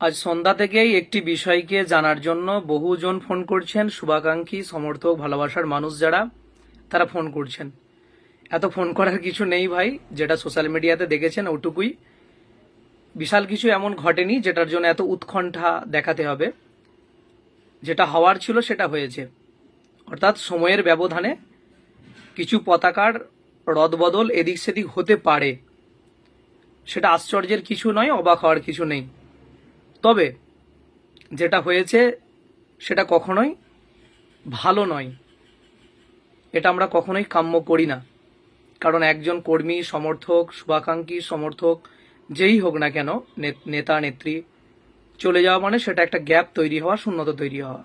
আজ সন্ধ্যা থেকেই একটি বিষয়কে জানার জন্য বহুজন ফোন করছেন শুভাকাঙ্ক্ষী, সমর্থক, ভালোবাসার মানুষ যারা, তারা ফোন করছেন। এত ফোন করার কিছু নেই ভাই, যেটা সোশ্যাল মিডিয়াতে দেখেছেন ওটুকুই। বিশাল কিছু এমন ঘটেনি যেটার জন্য এত উৎকণ্ঠা দেখাতে হবে। যেটা হওয়ার ছিল সেটা হয়েছে। অর্থাৎ সময়ের ব্যবধানে কিছু পতাকার রদবদল এদিক সেদিক হতে পারে। সেটা আশ্চর্যের কিছু নয়, অবাক হওয়ার কিছু নেই। তবে যেটা হয়েছে সেটা কখনোই ভালো নয়। এটা আমরা কখনোই কাম্য করি না। কারণ একজন কর্মী, সমর্থক, শুভাকাঙ্ক্ষী, সমর্থক, যেই হোক না কেন নেতা, নেত্রী, চলে যাওয়া মানে সেটা একটা গ্যাপ তৈরি হওয়া, শূন্যতা তৈরি হওয়া।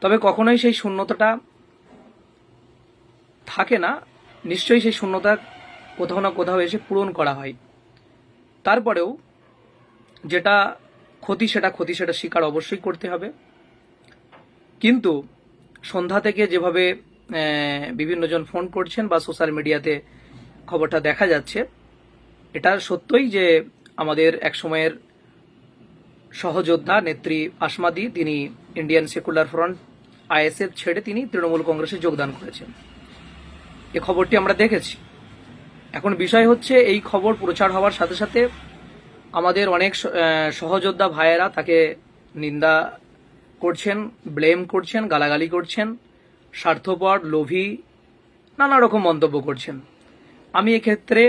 তবে কখনোই সেই শূন্যতাটা থাকে না। নিশ্চয়ই সেই শূন্যতা কোথাও না কোথাও এসে পূরণ করা হয়। তারপরেও যেটা ক্ষতি, সেটা ক্ষতি, সেটা স্বীকার অবশ্যই করতে হবে। কিন্তু সন্ধ্যা থেকে যেভাবে বিভিন্নজন ফোন করছেন বা সোশ্যাল মিডিয়াতে খবরটা দেখা যাচ্ছে, এটা সত্যই যে আমাদের এক সময়ের সহযোদ্ধা নেত্রী আসমাদি তিনি ইন্ডিয়ান সেকুলার ফ্রন্ট আইএসএফ ছেড়ে তিনি তৃণমূল কংগ্রেসে যোগদান করেছেন। এ খবরটি আমরা দেখেছি। এখন বিষয় হচ্ছে, এই খবর প্রচার হওয়ার সাথে সাথে আমাদের অনেক সহযোদ্ধা ভাইয়েরা তাকে নিন্দা করছেন, ব্লেম করছেন, গালাগালি করছেন, স্বার্থপর, লোভী, নানা রকম মন্তব্য করছেন। আমি এক্ষেত্রে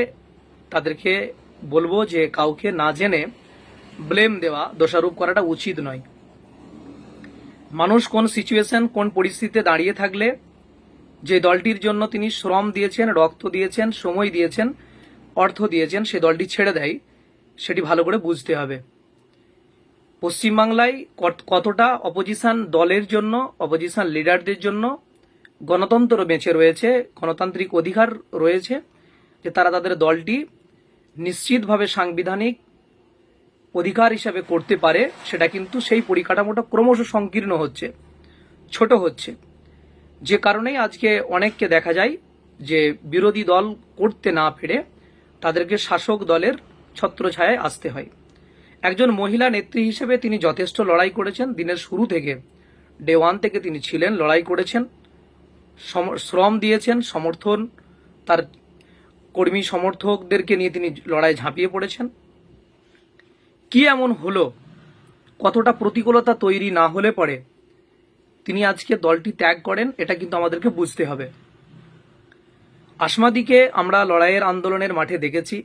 তাদেরকে বলব যে কাউকে না জেনে ব্লেম দেওয়া, দোষারোপ করাটা উচিত নয়। মানুষ কোন সিচুয়েশন, কোন পরিস্থিতিতে দাঁড়িয়ে থাকলে যে দলটির জন্য তিনি শ্রম দিয়েছেন, রক্ত দিয়েছেন, সময় দিয়েছেন, অর্থ দিয়েছেন, সে দলটি ছেড়ে দেয়। সেটি ভালো করে বুঝতে হবে। পশ্চিমবাংলায় কত- কতটা অপোজিশন দলের জন্য অপোজিশন লিডারদের জন্য গণতন্ত্র বেঁচে রয়েছে, গণতান্ত্রিক অধিকার রয়েছে, যে তারা তাদের দলটি নিশ্চিতভাবে সাংবিধানিক অধিকার হিসাবে করতে পারে, সেটা কিন্তু সেই পরিকাঠামোটা ক্রমশ সংকীর্ণ হচ্ছে, ছোট হচ্ছে। যে কারণেই আজকে অনেককে দেখা যায় যে বিরোধী দল করতে না পেরে তাদেরকে শাসক দলের ছত্রছায়ায় আসতে হয়। একজন মহিলা নেত্রী হিসেবে তিনি যথেষ্ট লড়াই করেছেন। দিনের শুরু থেকে ডে ওয়ান থেকে তিনি ছিলেন, লড়াই করেছেন। শ্রম দিয়েছেন, সমর্থন, তার কর্মী সমর্থকদেরকে নিয়ে তিনি লড়াই ঝাঁপিয়ে পড়েছেন। কি এমন হলো? কতটা প্রতিকূলতা তৈরি না হলে পরে তিনি আজকে দলটি ত্যাগ করেন, এটা কিন্তু আমাদেরকে বুঝতে হবে। আসমাদিকে আমরা লড়াইয়ের আন্দোলনের মাঠে দেখেছি।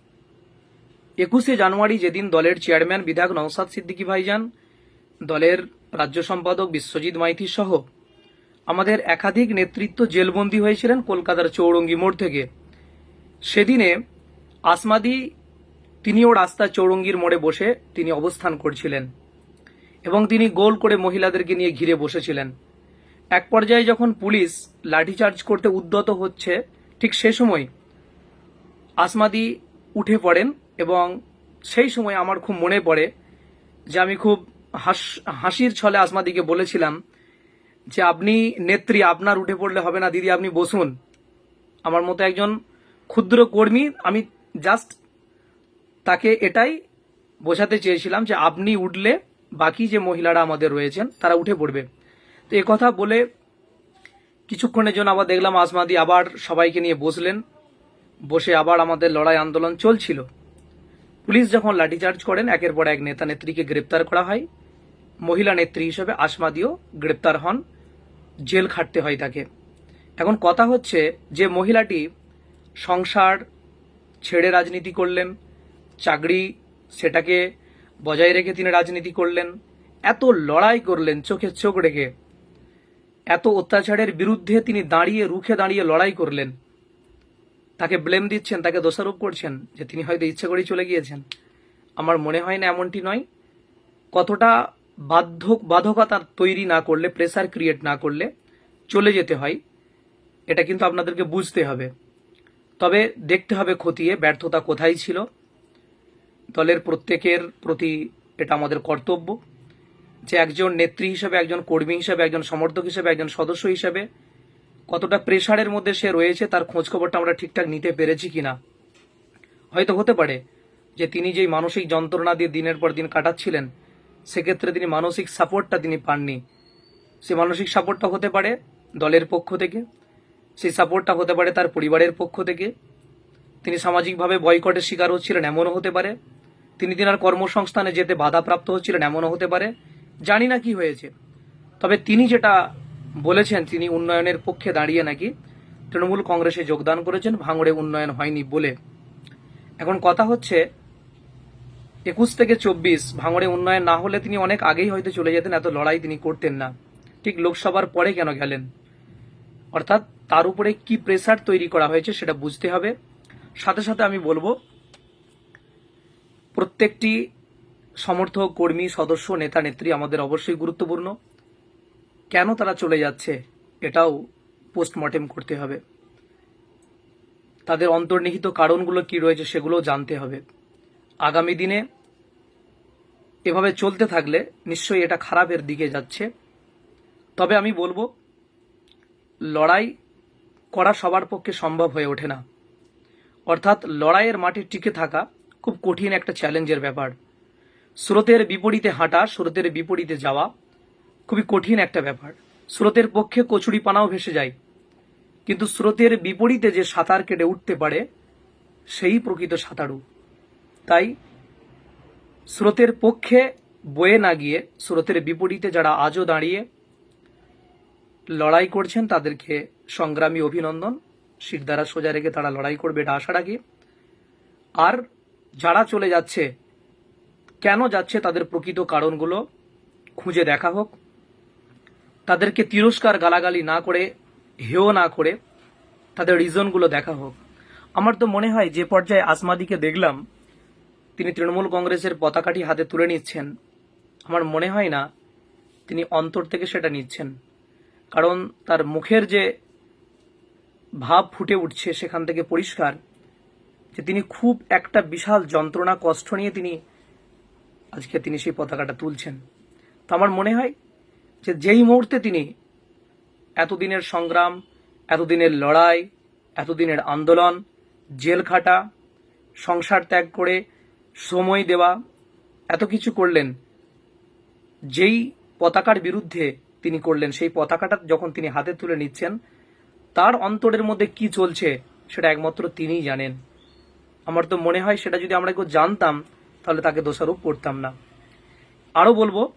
একুশে জানুয়ারি যেদিন দলের চেয়ারম্যান বিধায়ক নওসাদ সিদ্দিকী ভাইজান, দলের রাজ্য সম্পাদক বিশ্বজিৎ মাইতি সহ আমাদের একাধিক নেতৃত্ব জেলবন্দী হয়েছিলেন কলকাতার চৌরঙ্গি মোড় থেকে। সেদিনে আসমাদি তিনিও রাস্তা চৌরঙ্গির মোড়ে বসে তিনি অবস্থান করছিলেন এবং তিনি গোল করে মহিলাদেরকে নিয়ে ঘিরে বসেছিলেন। এক পর্যায়ে যখন পুলিশ লাঠিচার্জ করতে উদ্যত হচ্ছে, ঠিক সে সময় আসমাদি উঠে পড়েন এবং সেই সময় আমার খুব মনে পড়ে যে আমি খুব হাস, হাসির ছলে আসমাদিকে বলেছিলাম যে, আপনি নেত্রী, আপনার উঠে পড়লে হবে না, দিদি, আপনি বসুন। আমার মতো একজন ক্ষুদ্র কর্মী, আমি জাস্ট তাকে এটাই বোঝাতে চেয়েছিলাম যে, আপনি উঠলে বাকি যে মহিলারা আমাদের রয়েছেন, তারা উঠে পড়বে। তো এ কথা বলে কিছুক্ষণের জন্য আবার দেখলাম আসমাদি আবার সবাইকে নিয়ে বসলেন। বসে আবার আমাদের লড়াই আন্দোলন চলছিল। পুলিশ যখন লাঠিচার্জ করেন, একের পর এক নেতা নেত্রীকে গ্রেপ্তার করা হয়। মহিলা নেত্রী হিসেবে আসমাদিও গ্রেপ্তার হন। জেল খাটতে হয় তাকে। এখন কথা হচ্ছে যে মহিলাটি সংসার ছেড়ে রাজনীতি করলেন, চাকরি সেটাকে বজায় রেখে তিনি রাজনীতি করলেন, এত লড়াই করলেন চোখে চোখ রেখে, এত অত্যাচারের বিরুদ্ধে তিনি দাঁড়িয়ে, রুখে দাঁড়িয়ে লড়াই করলেন। তাকে ব্লেম দিচ্ছেন, তাকে দোষারোপ করছেন যে তিনি হয়তো ইচ্ছে করেই চলে গিয়েছেন। আমার মনে হয় না এমনটি নয়। কতটা বাধ্য বাধকতা তৈরি না করলে প্রেসার ক্রিয়েট না করলে চলে যেতে হয়, এটা কিন্তু আপনাদেরকে বুঝতে হবে। তবে দেখতে হবে খতিয়ে ব্যর্থতা কোথায় ছিল। দলের প্রত্যেকের প্রতি এটা আমাদের কর্তব্য যে একজন নেত্রী হিসেবে, একজন কর্মী হিসেবে, একজন সমর্থক হিসেবে, একজন সদস্য হিসেবে কতটা প্রেশারের মধ্যে সে রয়েছে তার খোঁজ খবরটা আমরা ঠিকঠাক নিতে পেরেছি কিনা। হয়তো হতে পারে যে তিনি যেই মানসিক যন্ত্রণা দিয়ে দিনের পর দিন কাটাচ্ছিলেন, সেক্ষেত্রে তিনি মানসিক সাপোর্টটা তিনি পাননি। সে মানসিক সাপোর্টটা হতে পারে দলের পক্ষ থেকে, সেই সাপোর্টটা হতে পারে তার পরিবারের পক্ষ থেকে। তিনি সামাজিকভাবে বয়কটের শিকার হচ্ছিলেন এমনও হতে পারে। তিনি তিনার কর্মসংস্থানে যেতে বাধাপ্রাপ্ত হচ্ছিলেন এমনও হতে পারে। জানি না কি হয়েছে। তবে তিনি যেটা বলেছেন তিনি উন্নয়নের পক্ষে দাঁড়িয়ে নাকি তৃণমূল কংগ্রেসে যোগদান করেছেন, ভাঙড়ে উন্নয়ন হয়নি বলে। এখন কথা হচ্ছে, একুশ থেকে চব্বিশ, ভাঙড়ে উন্নয়ন না হলে তিনি অনেক আগেই হয়তো চলে যেতেন, এত লড়াই তিনি করতেন না। ঠিক লোকসভার পরে কেন গেলেন? অর্থাৎ তার উপরে কি প্রেসার তৈরি করা হয়েছে সেটা বুঝতে হবে। সাথে সাথে আমি বলব, প্রত্যেকটি সমর্থক, কর্মী, সদস্য, নেতা, নেত্রী আমাদের অবশ্যই গুরুত্বপূর্ণ। কেন তারা চলে যাচ্ছে এটাও পোস্টমর্টেম করতে হবে। তাদের অন্তর্নিহিত কারণগুলো কি রয়েছে সেগুলোও জানতে হবে। আগামী দিনে এভাবে চলতে থাকলে নিশ্চয়ই এটা খারাপের দিকে যাচ্ছে। তবে আমি বলব, লড়াই করা সবার পক্ষে সম্ভব হয়ে ওঠে না। অর্থাৎ লড়াইয়ের মাঠে টিকে থাকা খুব কঠিন একটা চ্যালেঞ্জের ব্যাপার। স্রোতের বিপরীতে হাঁটা, স্রোতের বিপরীতে যাওয়া খুবই কঠিন একটা ব্যাপার। স্রোতের পক্ষে কচুরি পানাও ভেসে যায়। কিন্তু স্রোতের বিপরীতে যে সাঁতার কেটে উঠতে পারে, সেই প্রকৃত সাঁতারু। তাই স্রোতের পক্ষে বয়ে না গিয়ে স্রোতের বিপরীতে যারা আজও দাঁড়িয়ে লড়াই করছেন, তাদেরকে সংগ্রামী অভিনন্দন। শিরদারা সোজা রেখে তারা লড়াই করবে এটা আশা রাখি আর যারা চলে যাচ্ছে, কেন যাচ্ছে তাদের প্রকৃত কারণগুলো খুঁজে দেখা হোক। তাদেরকে তিরস্কার গালাগালি না করে হেও না করে তাদের রিজনগুলো দেখা হোক। আমার তো মনে হয় যে পর্যায়ে আসমাদিকে দেখলাম, তিনি তৃণমূল কংগ্রেসের পতাকাটি হাতে তুলে নিচ্ছেন। আমার মনে হয় না তিনি অন্তর থেকে সেটা নিচ্ছেন। কারণ তার মুখের যে ভাব ফুটে উঠছে সেখান থেকে পরিষ্কার যে তিনি খুব একটা বিশাল যন্ত্রণা, কষ্ট নিয়ে তিনি আজকে তিনি সেই পতাকাটা তুলছেন। তো আমার মনে হয় যে যেই মুহূর্তে তিনি এতদিনের সংগ্রাম, এতদিনের লড়াই, এতদিনের আন্দোলন, জেল খাটা, সংসার ত্যাগ করে সময় দেওয়া, এত কিছু করলেন, যেই পতাকার বিরুদ্ধে তিনি করলেন, সেই পতাকাটা যখন তিনি হাতে তুলে নিচ্ছেন, তার অন্তরের মধ্যে কি চলছে সেটা একমাত্র তিনিই জানেন। আমার তো মনে হয় সেটা যদি আমরা কেউ জানতাম, তাহলে তাকে দোষারোপ করতাম না। আরও বলব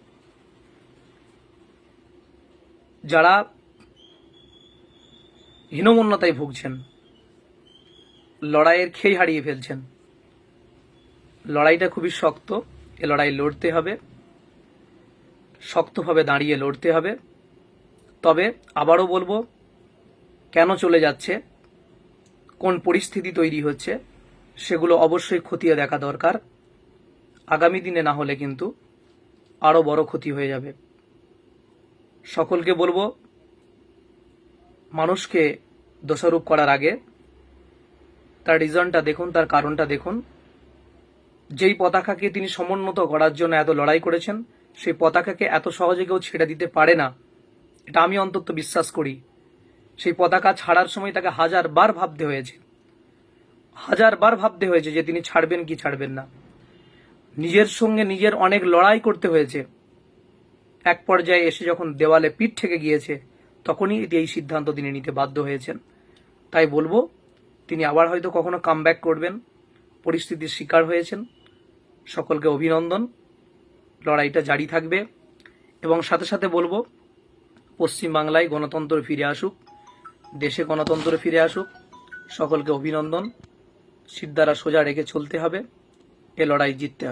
যারা হীনমন্যতায় ভুগছেন, লড়াইয়ের খেই হারিয়ে ফেলছেন। লড়াইটা খুবই শক্ত, এ লড়াই লড়তে হবে, শক্তভাবে দাঁড়িয়ে লড়তে হবে। তবে আবারও বলব, কেন চলে যাচ্ছে, কোন পরিস্থিতি তৈরি হচ্ছে, সেগুলো অবশ্যই খতিয়ে দেখা দরকার। আগামী দিনে না হলে কিন্তু আরও বড় ক্ষতি হয়ে যাবে। সকলকে বলব, মানুষকে দোষারোপ করার আগে তার রিজনটা দেখুন, তার কারণটা দেখুন। যেই পতাকাকে তিনি সমুন্নত করার জন্য এত লড়াই করেছেন, সেই পতাকাকে এত সহজে কেউ ছেড়ে দিতে পারে না। এটা আমি অন্তত বিশ্বাস করি। সেই পতাকা ছাড়ার সময় তাকে হাজার বার ভাবতে হয়েছে। হাজার বার ভাবতে হয়েছে যে তিনি ছাড়বেন কি ছাড়বেন না। নিজের সঙ্গে নিজের অনেক লড়াই করতে হয়েছে। এক পর্যায়ে এসে যখন দেওয়ালে পিঠ থেকে গিয়েছে, তখনই এটি এই সিদ্ধান্ত তিনি নিতে বাধ্য হয়েছেন। তাই বলব, তিনি আবার হয়তো কখনো কাম করবেন। পরিস্থিতির শিকার হয়েছেন। সকলকে অভিনন্দন। লড়াইটা জারি থাকবে। এবং সাথে সাথে বলব, পশ্চিমবাংলায় গণতন্ত্র ফিরে আসুক, দেশে গণতন্ত্র ফিরে আসুক। সকলকে অভিনন্দন। সিদ্ধারা সোজা রেখে চলতে হবে। এ লড়াই জিততে হবে।